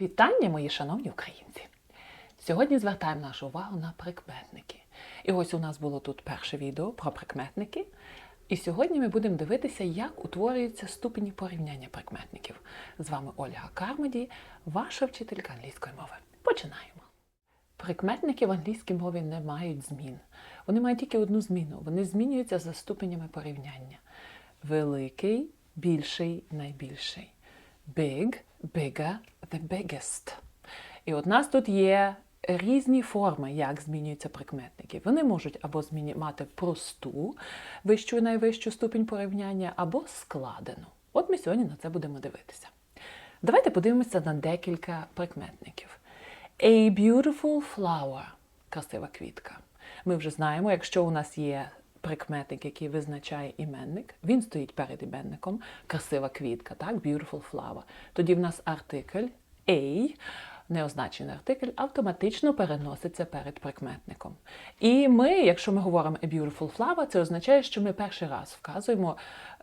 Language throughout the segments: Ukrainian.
Вітання, мої шановні українці! Сьогодні звертаємо нашу увагу на прикметники. І ось у нас було тут перше відео про прикметники. І сьогодні ми будемо дивитися, як утворюються ступені порівняння прикметників. З вами Ольга Кармоді, ваша вчителька англійської мови. Починаємо. Прикметники в англійській мові не мають змін. Вони мають тільки одну зміну. Вони змінюються за ступенями порівняння. Великий, більший, найбільший. Big, bigger, the biggest. І от нас тут є різні форми, як змінюються прикметники. Вони можуть або мати просту, вищу найвищу ступінь порівняння, або складену. От ми сьогодні на це будемо дивитися. Давайте подивимося на декілька прикметників. A beautiful flower красива квітка. Ми вже знаємо, якщо у нас є прикметник, який визначає іменник, він стоїть перед іменником, красива квітка, так, beautiful flower. Тоді в нас артикль A, неозначений артикль, автоматично переноситься перед прикметником. І ми, якщо ми говоримо a beautiful flower, це означає, що ми перший раз вказуємо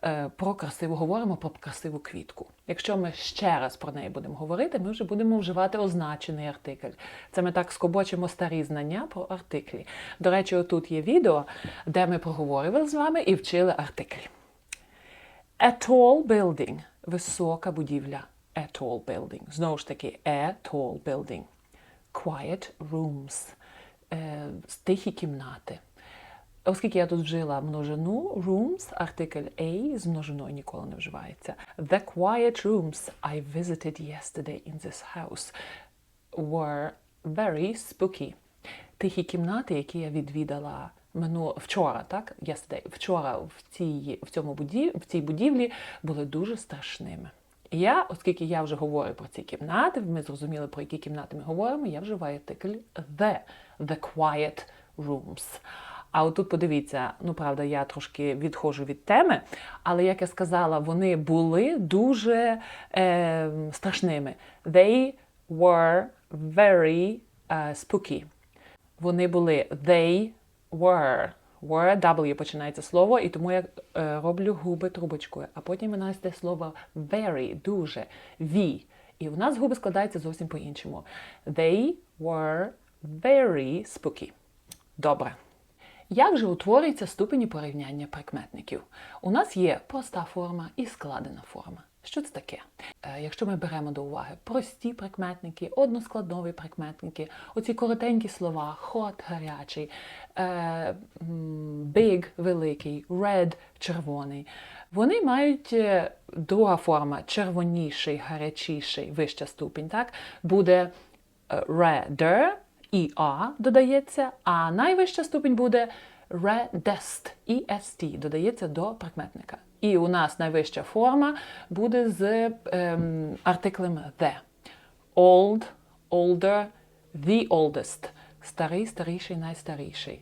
е, про красиву, говоримо про красиву квітку. Якщо ми ще раз про неї будемо говорити, ми вже будемо вживати означений артикль. Це ми так скобочимо старі знання про артиклі. До речі, отут є відео, де ми проговорювали з вами і вчили артикль. A tall building – висока будівля. A tall building. Знову ж таки, a tall building. Quiet rooms е, тихі кімнати. Оскільки я тут вжила множину rooms, артикль A з множиною ніколи не вживається. The quiet rooms I visited yesterday in this house were very spooky. Тихі кімнати, які я відвідала мину вчора, так? Yesterday. Вчора в цій, в, цьому будів, в цій будівлі були дуже страшними. Я, оскільки я вже говорю про ці кімнати, ми зрозуміли, про які кімнати ми говоримо, я вживаю артикль the, the quiet rooms. А отут подивіться, ну правда, я трошки відходжу від теми, але як я сказала, вони були дуже е, страшними. They were very е, spooky. Вони були they were. Were, W починається слово, і тому я е, роблю губи трубочкою. А потім у нас йде слово very, дуже, V. І у нас губи складаються зовсім по-іншому. They were very spooky. Добре. Як же утворюються ступені порівняння прикметників? У нас є проста форма і складена форма. Що це таке? Е, Якщо ми беремо до уваги прості прикметники, односкладнові прикметники, оці коротенькі слова, hot – гарячий, е, big – великий, red – червоний, вони мають е, друга форма червоніший, гарячіший, вища ступінь, так? Буде redder, і А додається, а найвища ступінь буде reddest, EST додається до прикметника. І у нас найвища форма буде з ем, артиклем the. Old, older, the oldest. Старий, старіший, найстаріший.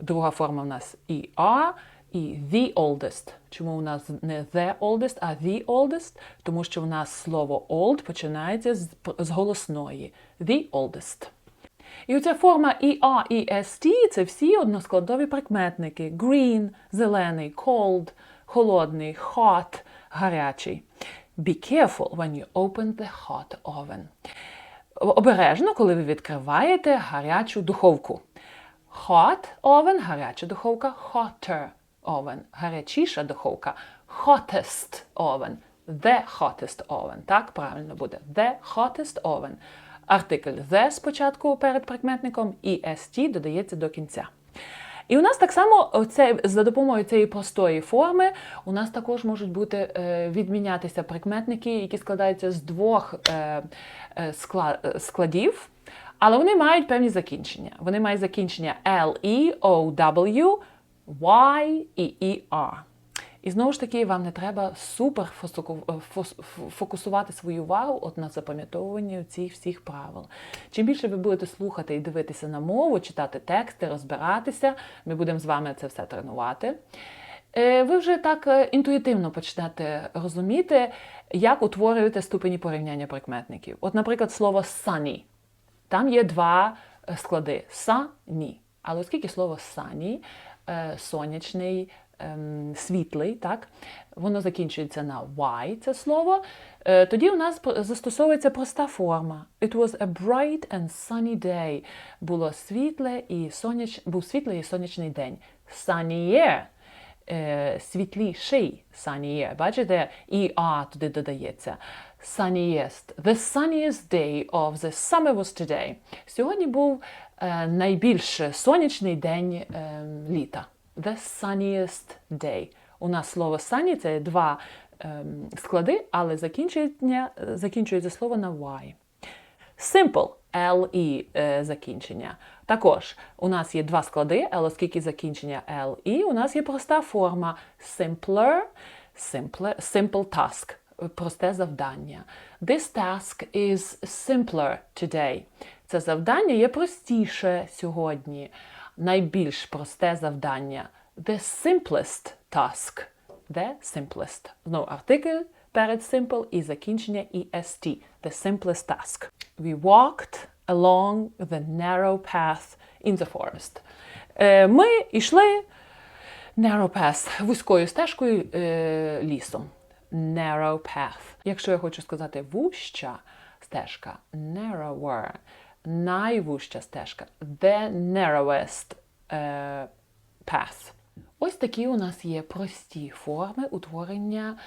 Друга форма у нас А, і the oldest. Чому у нас не the oldest, а the oldest? Тому що у нас слово old починається з, з голосної. The oldest. І оця форма ER, EST – це всі односкладові прикметники. Green – зелений, cold – холодний, hot – гарячий. Be careful when you open the hot oven. Обережно, коли ви відкриваєте гарячу духовку. Hot oven – гаряча духовка, hotter oven – гарячіша духовка, hottest oven – the hottest oven. Так, правильно буде. The hottest oven. Артикль the спочатку перед прикметником і st додається до кінця. І у нас так само оце, за допомогою цієї простої форми у нас також можуть бути е, відмінятися прикметники, які складаються з двох е, е, складів, але вони мають певні закінчення. Вони мають закінчення L, E, O, W, Y і ER. І знову ж таки, вам не треба супер фокусувати свою увагу от на запам'ятовуванні цих всіх правил. Чим більше ви будете слухати і дивитися на мову, читати тексти, розбиратися, ми будемо з вами це все тренувати. е, Ви вже так е, інтуїтивно почнете розуміти, як утворюєте ступені порівняння прикметників. От, наприклад, слово sunny. Там є два е, склади sunny. Але оскільки слово е, сонячний, ем, світлий, так? Воно закінчується на y, це слово. Е, тоді у нас застосовується проста форма. It was a bright and sunny day. Було світле і соняч... був світлий і сонячний день. Sunnier е, світліший sunnier. Бачите, і а туди додається. Sunniest. The sunniest day of the summer was today. Сьогодні був е, найбільш сонячний день е, літа. The sunniest day. У нас слово sunny – це два ем, склади, але закінчення, закінчується слово на y. Simple L-E е, закінчення. Також у нас є два склади, L, оскільки закінчення L-E, у нас є проста форма simpler, simple, simple task, просте завдання. This task is simpler today. Це завдання є простіше сьогодні. Найбільш просте завдання. The simplest task. The simplest. Знову артикль перед simple і закінчення est. The simplest task. We walked along the narrow path in the forest. Е, Ми йшли narrow path, вузькою стежкою е, лісом. Narrow path. Якщо я хочу сказати вуща стежка, narrower, найвуща стежка, the narrowest е, path. Ось такі у нас є прості форми утворення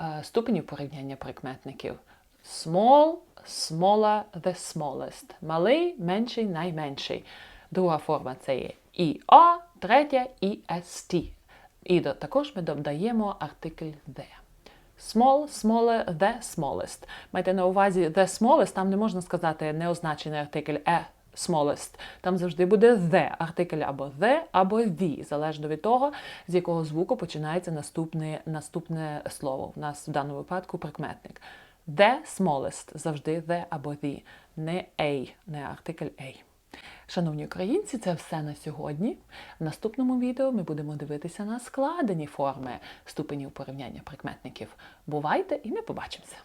е, ступенів порівняння прикметників. Small, smaller, the smallest. Малий, менший, найменший. Друга форма це є EA, третя EST. І до- також ми додаємо артикль the. Small, smaller, the smallest. Майте на увазі the smallest, там не можна сказати неозначений артикль e smallest. Там завжди буде the, артикль або the, або the, залежно від того, з якого звуку починається наступне, наступне слово. У нас в даному випадку прикметник. The smallest завжди the або the, не a, не артикль a. Шановні українці, це все на сьогодні. В наступному відео ми будемо дивитися на складені форми ступенів порівняння прикметників. Бувайте і ми побачимося!